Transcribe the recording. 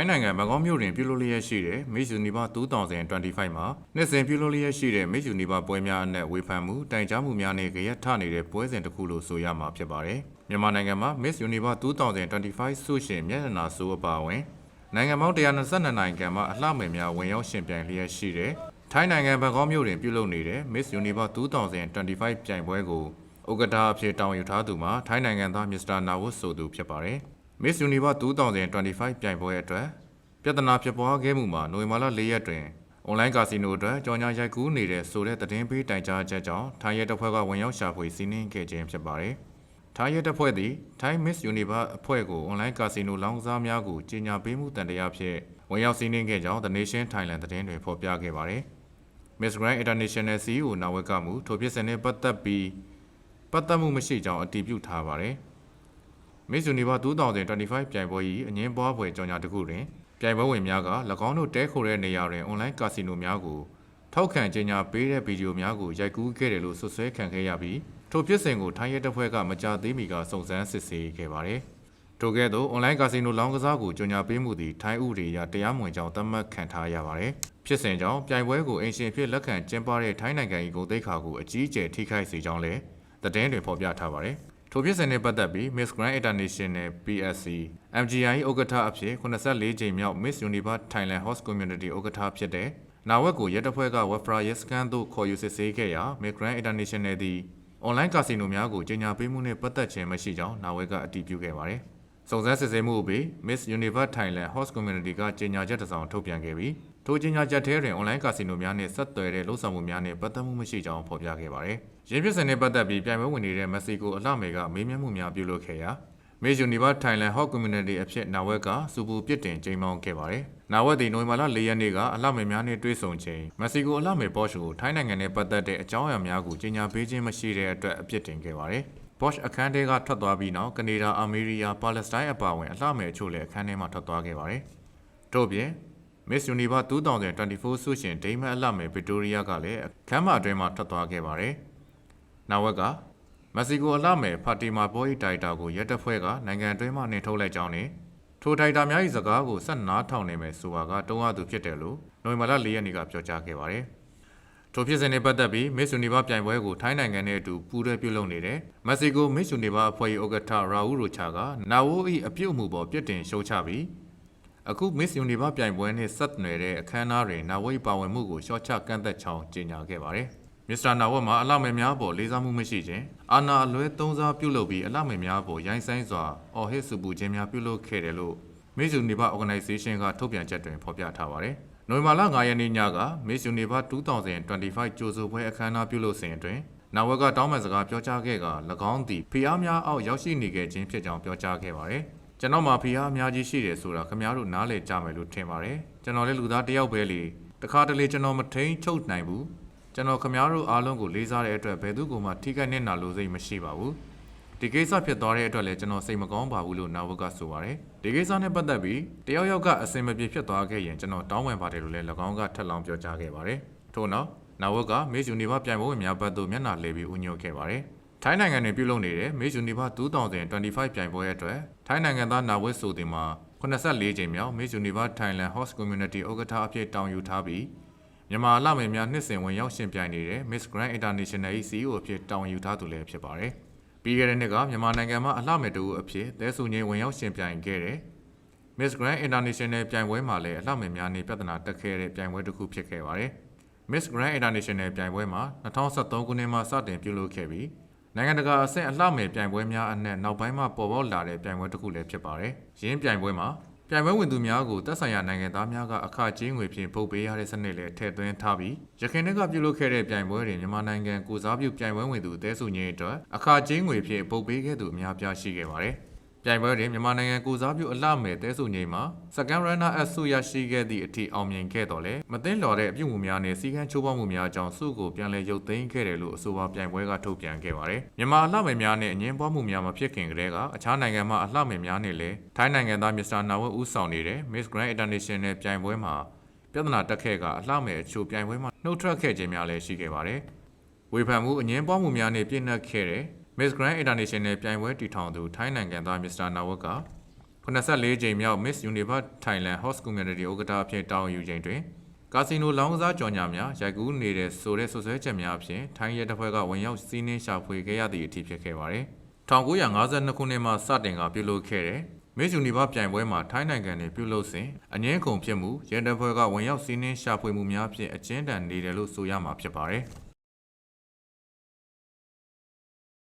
ထိုင်းနိုင်ငံဘန်ကောက်မြို့တွင်ပြုလုပ်လျက်ရှိတဲ့ Miss Universe 2025မှာနှစ်စဉ်ပြုလုပ်လျက်ရှိတဲ့ Miss Universe ပွဲများအနက်ဝေဖန်မှုတိုင်ကြားမှုများနဲ့ကြရက်ထနေတဲ့ပွဲစဉ်တစ်ခုလို့ဆိုရမှာဖြစ်ပါတယ်။မြန်မာနိုင်ငံမှာ Miss Universe 2025ဆုရှင်မျက်နှာဆိုးအပါအဝင်နိုင်ငံပေါင်း122နိုင်ငံမှာအလှမယ်များဝင်ရောက်ရှင်ပြိုင်လျက်ရှိတဲ့ထိုင်းနိုင်ငံဘန်ကောက်မြို့တွင်ပြုလုပ်နေတဲ့ Miss Universe 2025ပြိုင်ပွဲကိုဥက္ကဋ္ဌအဖြစ်တာဝန်ယူထားသူမှာထိုင်းနိုင်ငံသား Mr. Nawut ဆိုသူဖြစ်ပါတယ်။ Miss Universe 2025ပြိုင်ပွဲအတွက်ပြဿနာဖြစ်ပွားခဲ့မှုမှာနိုဝင်ဘာလ၄ရက်တွင်အွန်လိုင်းကာစီနိုအတွက်ကြော်ညာရိုက်ကူးနေတဲ့ဆိုတဲ့သတင်းပေးတိုင်ကြားချက်ကြောင့်ထိုင်းရဲတပ်ဖွဲ့ကဝင်ရောက်ရှာဖွေစီးနင်းခဲ့ခြင်းဖြစ်ပါတယ်။ထိုင်းရဲတပ်ဖွဲ့သည်ထိုင်း Miss Universe အဖွဲ့ကိုအွန်လိုင်းကာစီနိုလောင်းကစားများကိုကြီးညာပေးမှုတန်တရားဖြင့်ဝင်ရောက်စီးနင်းခဲ့ကြောင်း The Nation Thailand သတင်းတွေဖော်ပြခဲ့ပါတယ်။ Miss Grand International CEO နာဝက်ကမှုထိုဖြစ်စဉ်နဲ့ပတ်သက်ပြီးပတ်သက်မှုမရှိကြောင်းအတည်ပြုထားပါတယ်။ Miss Universe 2025ပြိုင်ပွဲ၏အငင်းပွားဖွယ်ကြော်ညာတစ်ခုတွင်ပြိုင်ပွဲဝင်များက၎င်းတို့တဲခိုတဲ့နေရာတွင်အွန်လိုင်းကာစီနိုများကိုထောက်ခံကြေညာပေးတဲ့ဗီဒီယိုများကိုရိုက်ကူးခဲ့တယ်လို့ဆွဆွဲခံခဲ့ရပြီးထိုဖြစ်စဉ်ကိုထိုင်းရဲတပ်ဖွဲ့ကမကြာသေးမီကစုံစမ်းစစ်ဆေးခဲ့ပါတယ်။ထို့ကဲ့သို့အွန်လိုင်းကာစီနိုလောင်းကစားကိုကြေညာပေးမှုသည်ထိုင်းဥပဒေအရတရားမဝင်ကြောင်းသတ်မှတ်ခံထားရပါတယ်။ဖြစ်စဉ်ကြောင့်ပြိုင်ပွဲကိုအင်ရှင်ဖြစ်လက်ခံကျင်းပတဲ့ထိုင်းနိုင်ငံ၏ဂုဏ်သိက္ခာကိုအကြီးအကျယ်ထိခိုက်စေကြောင်းလည်းသတင်းတွေဖော်ပြထားပါတယ်။ ထိုဖြစ်စဉ်နဲ့ပတ်သက်ပြီး Miss Grand International PSC MGI ဥက္ကဋ္ဌအဖြစ်84ကြိမ်မြောက် Miss Universe Thailand Host Community ဥက္ကဋ္ဌဖြစ်တဲ့နာဝက်ကိုရဲတပ်ဖွဲ့က Wefra Yes Scan သို့ခေါ်ယူစစ်ဆေးခဲ့ရာ Miss Grand International သည်အွန်လိုင်းကာစီနိုများကိုကြီးညာပေးမှုနဲ့ပတ်သက်ခြင်းမရှိကြောင်းနာဝက်ကအတည်ပြုခဲ့ပါတယ်။စုံစမ်းစစ်ဆေးမှုအပြီး Miss Universe Thailand Host Community ကကြေညာချက်တစ်စောင်ထုတ်ပြန်ခဲ့ပြီး ထိုကြေညာချက်ထဲတွင်အွန်လိုင်းကာစီနိုများနှင့်ဆက်သွယ်တဲ့လှုပ်ဆောင်မှုများနှင့်ပတ်သက်မှုမရှိကြောင်းဖော်ပြခဲ့ပါတယ်။ရင်းဖြစ်စဉ်နဲ့ပတ်သက်ပြီးပြိုင်ပွဲဝင်နေတဲ့မက္ဆီကိုအလှမယ်ကမေးမြန်းမှုများပြုလုပ်ခဲ့ရာ Miss Universe Thailand Hot Community အဖြစ်နာဝက်ကစူပူပြစ်တင်ချိန်မောင်းခဲ့ပါတယ်။နာဝက်သည်နိုဝင်ဘာလ၄ရက်နေ့ကအလှမယ်များနှင့်တွေ့ဆုံချိန်မက္ဆီကိုအလှမယ်ဘော့ရှ်ကိုထိုင်းနိုင်ငံနဲ့ပတ်သက်တဲ့အကြောင်းအရာများကိုကြေညာပေးခြင်းမရှိတဲ့အတွက်အပြစ်တင်ခဲ့ပါတယ်။ Bosch အခန်းထဲကထွက်သွားပြီးနောက်ကနေဒါ၊အာမေရီးယား၊ပါလက်စတိုင်းအပါအဝင်အလှမယ်အချို့လည်းအခန်းထဲမှာထွက်သွားခဲ့ပါတယ်။ထို့ပြင် Miss Universe 2024ဆုရှင်ဒိမတ်အလှမယ်ဗစ်တိုးရီးယားကလည်းခမ်းမအတွင်းမှာထွက်သွားခဲ့ပါတယ်။နောက်ဝက်ကမက္ဆီကိုအလှမယ်ဖာတီမာဘော်ဤတိုင်တာကိုရဲတပ်ဖွဲ့ကနိုင်ငံအတွင်းမှနှင်ထုတ်လိုက်ကြောင်းနဲ့ထိုတိုင်တာများ၏စကားကိုဆက်နားထောင်နေမယ်ဆိုတာကတုံးအပ်သူဖြစ်တယ်လို့နိုဝင်ဘာလ၄ရက်နေ့ကပြောကြားခဲ့ပါတယ်။ထိုဖြစ်စဉ်နဲ့ပတ်သက်ပြီး Miss Universe ပြိုင်ပွဲကိုထိုင်းနိုင်ငံနဲ့အတူပူးတွဲပြုလုပ်နေတဲ့မက္ဆီကို Miss Universe အဖွဲ့၏ဥက္ကဋ္ဌရာဦးရိုချာကနာဝို၏အပြုတ်မှုပေါ်ပြစ်တင်ရှုံချပြီး အခု Miss Universe ပြိုင်ပွဲနဲ့ဆက်နွယ်တဲ့အခမ်းအနားတွင်နာဝိပါဝင်မှုကိုရှော့ချကန့်သက်ချောင်းကြေညာခဲ့ပါတယ်။မစ္စတာနာဝတ်မှာအလှမယ်များပေါ်လေးစားမှုမရှိခြင်းအာနာအလွဲသုံးစားပြုလုပ်ပြီးအလှမယ်များပေါ်ရိုင်းဆိုင်စွာအော်ဟစ်စုပူခြင်းများပြုလုပ်ခဲ့တယ်လို့ Miss Universe Organization ကထုတ်ပြန်ချက်တွင်ဖော်ပြထားပါတယ်။နိုဝင်ဘာလ9ရက်နေ့ညက Miss Universe 2025ကြိုဆိုပွဲအခမ်းအနားပြုလုပ်စဉ်အတွင်းနာဝက်ကတောင်းပန်စကားပြောကြားခဲ့က၎င်းသည်ဖီအားများအောက်ရောက်ရှိနေခဲ့ခြင်းဖြစ်ကြောင်းပြောကြားခဲ့ပါတယ်။ ကျွန်တော်မှာဖီအားအများကြီးရှိတယ်ဆိုတာခင်ဗျားတို့နားလည်ကြမယ်လို့ထင်ပါတယ်။ကျွန်တော်လည်းလူသားတစ်ယောက်ပဲလေတခါတလေကျွန်တော်မထိန်ချုပ်နိုင်ဘူး။ကျွန်တော်ခင်ဗျားတို့အားလုံးကိုလေးစားတဲ့အတွက်ဘယ်သူမှထိခိုက်နေတာလို့စိတ်မရှိပါဘူး။ဒီကိစ္စဖြစ်သွားတဲ့အတွက်လည်းကျွန်တော်စိတ်မကောင်းပါဘူးလို့နာဝက်ကဆိုပါတယ်။ဒီကိစ္စနဲ့ပတ်သက်ပြီးတယောက်ယောက်ကအစင်မပြေဖြစ်သွားခဲ့ရင်ကျွန်တော်တောင်းပန်ပါတယ်လို့လည်း၎င်းကထပ်လောင်းပြောကြားခဲ့ပါတယ်။ထို့နောက်နာဝက်က Miss Universe ပြိုင်ပွဲဝင်များဘက်သို့မျက်နှာလဲပြီးဦးညွှတ်ခဲ့ပါတယ်။ ထိုင်းနိုင်ငံတွင်ပြုလုပ်နေတဲ့ Miss Universe 2025ပြိုင်ပွဲအတွက်ထိုင်းနိုင်ငံသားနာဝက်ဆိုတင်မှာ84ကြိမ်မြောက် Miss Universe Thailand Host Community ဥက္ကဋ္ဌအဖြစ်တောင်းယူထားပြီးမြန်မာအလှမယ်များနှစ်စဉ်ဝင်ရောက်ရှင်ပြိုင်နေတဲ့ Miss Grand International ၏ CEO အဖြစ်တာဝန်ယူထားသူလည်းဖြစ်ပါတယ်။ပြီးခဲ့တဲ့နှစ်ကမြန်မာနိုင်ငံမှာအလှမယ်တူအဖြစ်သဲဆုငိမ့်ဝင်ရောက်ရှင်ပြိုင်ခဲ့တဲ့ Miss Grand International ပြိုင်ပွဲမှာလည်းအလှမယ်များနေပြဿနာတက်ခဲ့တဲ့ပြိုင်ပွဲတစ်ခုဖြစ်ခဲ့ပါတယ်။ Miss Grand International ပြိုင်ပွဲမှာ2023ခုနှစ်မှာစတင်ပြုလုပ်ခဲ့ပြီး နိုင်ငံတကာအဆင့်အလှမယ်ပြိုင်ပွဲများအနက်နောက်ပိုင်းမှာပေါ်ပေါက်လာတဲ့ပြိုင်ပွဲတစ်ခုလည်းဖြစ်ပါတယ်။ရင်းပြိုင်ပွဲမှာပြိုင်ပွဲဝင်သူများကိုသက်ဆိုင်ရာနိုင်ငံသားများကအခကြေးငွေဖြင့်ပုတ်ပေးရတဲ့စနစ်လည်းထည့်သွင်းထားပြီးရခိုင်နှစ်ကပြုလုပ်ခဲ့တဲ့ပြိုင်ပွဲတွင်မြန်မာနိုင်ငံကိုစားပြုပြိုင်ပွဲဝင်သူအသေးစုငင်းအတွက်အခကြေးငွေဖြင့်ပုတ်ပေးခဲ့သူအများပြားရှိခဲ့ပါတယ်။ ပြိုင်ပွဲတွင်မြန်မာနိုင်ငံကိုစားပြုအလှမယ်တဲဆုငိမ့်မှာစကန်ရန်နာအဆုရရှိခဲ့သည့်အထိအောင်မြင်ခဲ့တော်လဲမသိလော်တဲ့အပြုမှုများနဲ့စီကံချိုးပေါက်မှုများကြောင့်စုကိုပြန်လည်ရုပ်သိမ်းခဲ့တယ်လို့အဆိုပါပြိုင်ပွဲကထုတ်ပြန်ခဲ့ပါတယ်မြန်မာအလှမယ်များနဲ့အငင်းပွားမှုများမဖြစ်ခင်ကတည်းကအခြားနိုင်ငံမှာအလှမယ်များနဲ့လည်းထိုင်းနိုင်ငံသားမစ္စတာနာဝတ်ဦးဆောင်နေတဲ့ Miss Grand International ပြိုင်ပွဲမှာပြဿနာတက်ခဲ့ကအလှမယ်အချို့ပြိုင်ပွဲမှာနှုတ်ထွက်ခဲ့ခြင်းများလည်းရှိခဲ့ပါတယ်ဝေဖန်မှုအငင်းပွားမှုများနဲ့ပြည့်နှက်ခဲ့တဲ့ Miss Grand International ပြိုင်ပွဲတီထောင်သူထိုင်းနိုင်ငံသား Mr. Nawak က84ကြိမ်မြောက် Miss Universe Thailand Host Community ဥက္ကဋ္ဌအဖြစ်တာဝန်ယူချိန်တွင်ကာစီနိုလောင်းကစားကြော်ညာများရိုက်ကူးနေတဲ့ဆိုတဲ့ဆွဆွဲချက်များအဖြစ်ထိုင်းရဲတပ်ဖွဲ့ကဝင်ရောက်စီးနင်းရှာဖွေခဲ့ရသည့်အထိဖြစ်ခဲ့ပါတယ်။1952ခုနှစ်မှစတင်ကပြုလုပ်ခဲ့တဲ့ Miss Universe ပြိုင်ပွဲမှာထိုင်းနိုင်ငံတွင်ပြုလုပ်စဉ်အငင်းခုန်ဖြစ်မှုရဲတပ်ဖွဲ့ကဝင်ရောက်စီးနင်းရှာဖွေမှုများဖြင့်အကျဉ်းတန်နေတယ်လို့ဆိုရမှာဖြစ်ပါတယ်။